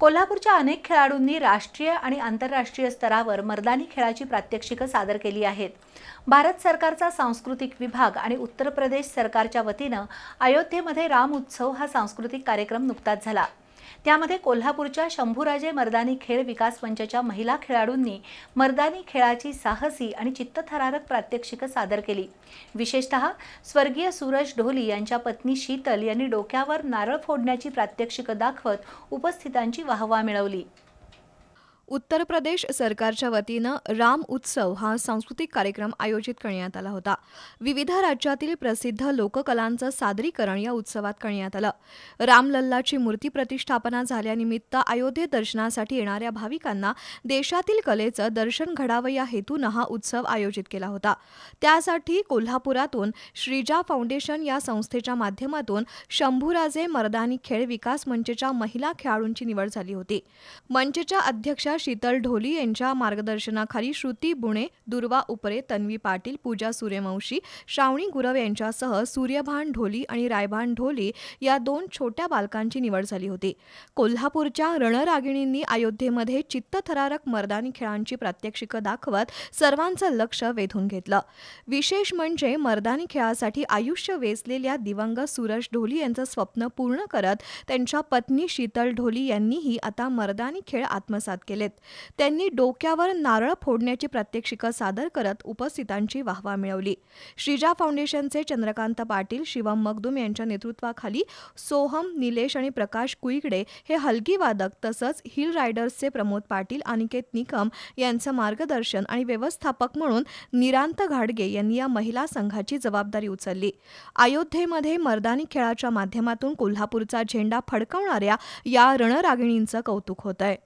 कोल्हापूरच्या अनेक खेळाडूंनी राष्ट्रीय आणि आंतरराष्ट्रीय स्तरावर मर्दानी खेळाची प्रात्यक्षिकं सादर केली आहेत. भारत सरकारचा सांस्कृतिक विभाग आणि उत्तर प्रदेश सरकारच्या वतीनं अयोध्येमध्ये राम उत्सव हा सांस्कृतिक कार्यक्रम नुकताच झाला. त्यामध्ये कोल्हापूरच्या शंभूराजे मर्दानी खेळ विकास मंचच्या महिला खेळाडूंनी मर्दानी खेळाची साहसी आणि चित्तथरारक प्रात्यक्षिकं सादर केली. विशेषतः स्वर्गीय सूरज ढोली यांच्या पत्नी शीतल यांनी डोक्यावर नारळ फोडण्याची प्रात्यक्षिकं दाखवत उपस्थितांची वाहवा मिळवली. उत्तर प्रदेश सरकारच्या वतीनं राम उत्सव हा सांस्कृतिक कार्यक्रम आयोजित करण्यात आला होता. विविध राज्यातील प्रसिद्ध लोककलांचं सादरीकरण या उत्सवात करण्यात आलं. रामलल्लाची मूर्ती प्रतिष्ठापना झाल्यानिमित्त अयोध्ये दर्शनासाठी येणाऱ्या भाविकांना देशातील कलेचं दर्शन घडावं या हेतूनं हा उत्सव आयोजित केला होता. त्यासाठी कोल्हापुरातून श्रीजा फाउंडेशन या संस्थेच्या माध्यमातून शंभूराजे मर्दानी खेळ विकास मंचच्या महिला खेळाडूंची निवड झाली होती. मंचच्या अध्यक्षा शीतल ढोली यांच्या मार्गदर्शनाखाली श्रुती बुणे दुर्वा उपरे तन्वी पाटील पूजा सूर्यवंशी श्रावणी गुरव यांच्यासह सूर्यभान ढोली आणि रायभान ढोली या दोन छोट्या बालकांची निवड झाली होती. कोल्हापूरच्या रणरागिणींनी अयोध्येमध्ये चित्तथरारक मर्दानी खेळांची प्रात्यक्षिकं दाखवत सर्वांचं लक्ष वेधून घेतलं. विशेष म्हणजे मर्दानी खेळासाठी आयुष्य वेचलेल्या दिवंगत सूरज ढोली यांचं स्वप्न पूर्ण करत त्यांच्या पत्नी शीतल ढोली यांनीही आता मर्दानी खेळ आत्मसात केले केलेत त्यांनी डोक्यावर नारळ फोडण्याची प्रात्यक्षिकं सादर करत उपस्थितांची वाहवा मिळवली. श्रीजा फाउंडेशनचे चंद्रकांत पाटील शिवम मगदुम यांच्या नेतृत्वाखाली सोहम निलेश आणि प्रकाश कुईकडे हे हलकी वादक तसंच हिल रायडर्सचे प्रमोद पाटील अनिकेत निकम यांचं मार्गदर्शन आणि व्यवस्थापक म्हणून निरांत घाडगे यांनी या महिला संघाची जबाबदारी उचलली. अयोध्येमध्ये मर्दानी खेळाच्या माध्यमातून कोल्हापूरचा झेंडा फडकवणाऱ्या या रणरागिणींचं कौतुक होत आहे